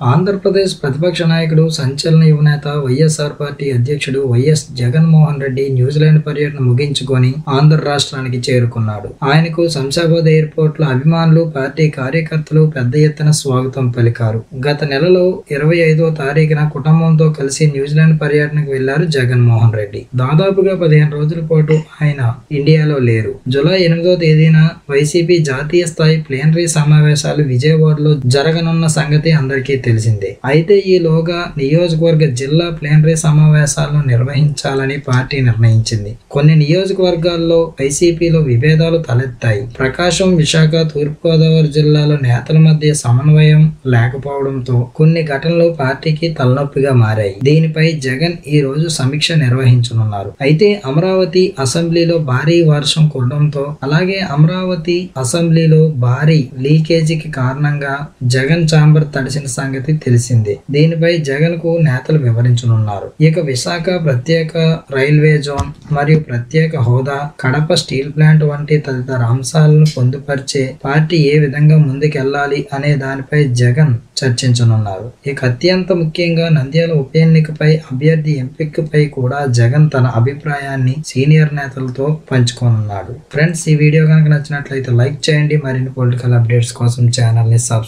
ఆంధ్రప్రదేశ్ ప్రతిపక్ష నాయకుడు సంచలన యువనేత వైఎస్ఆర్ పార్టీ అధ్యక్షుడు YS Jaganmohan Reddy New Zealand పర్యటన ముగించుకొని ఆంధ్ర రాష్ట్రానికి చేరుకున్నాడు. ఆయనకు శంషాబాద్ ఎయిర్పోర్ట్లో అభిమానులు పార్టీ కార్యకర్తలు పెద్ద ఎత్తున స్వాగతం పలికారు. గత నెలలో ఇరవై ఐదో తారీఖున కుటుంబంతో కలిసి న్యూజిలాండ్ పర్యటనకు వెళ్ళారు జగన్మోహన్ రెడ్డి. దాదాపుగా పదిహేను రోజుల పాటు ఆయన ఇండియాలో లేరు. జూలై ఎనిమిదో తేదీన వైసీపీ జాతీయ స్థాయి ప్లేనరీ సమావేశాలు విజయవాడలో జరగనున్న సంగతి అందరికీ తెలిసిందే. అయితే ఈలోగా నియోజకవర్గ జిల్లా ప్లేనరీ సమావేశాలను నిర్వహించాలని పార్టీ నిర్ణయించింది. కొన్ని నియోజకవర్గాల్లో వైసీపీలో విభేదాలు తలెత్తాయి. ప్రకాశం విశాఖ తూర్పుగోదావరి జిల్లాలో నేతల మధ్య సమన్వయం లేకపోవడంతో కొన్ని ఘటనలు పార్టీకి తలనొప్పిగా మారాయి. దీనిపై జగన్ ఈ రోజు సమీక్ష నిర్వహించనున్నారు. అయితే అమరావతి అసెంబ్లీలో భారీ వర్షం కురడంతో అలాగే అమరావతి అసెంబ్లీలో భారీ లీకేజీకి కారణంగా జగన్ చాంబర్ తడిసిన సంగతి తెలిసిందే. దీనిపై జగన్కు నేతలు వివరించనున్నారు. ఇక విశాఖ ప్రత్యేక రైల్వే జోన్ మరియు ప్రత్యేక హోదా కడప స్టీల్ ప్లాంట్ వంటి తదితర అంశాలను పొందుపరిచే పార్టీ ఏ విధంగా ముందుకెళ్ళాలి అనే దానిపై జగన్ చర్చించనున్నారు. ఇక అత్యంత ముఖ్యంగా నంద్యాల ఉప ఎన్నికపై అభ్యర్థి ఎంపికపై కూడా జగన్ తన అభిప్రాయాన్ని సీనియర్ నేతలతో పంచుకోనున్నాడు. ఫ్రెండ్స్ ఈ వీడియో కనుక నచ్చినట్లయితే లైక్ చేయండి. మరిన్ని పొలిటికల్ అప్డేట్స్ కోసం ఛానల్ని సబ్స్క్రైబ్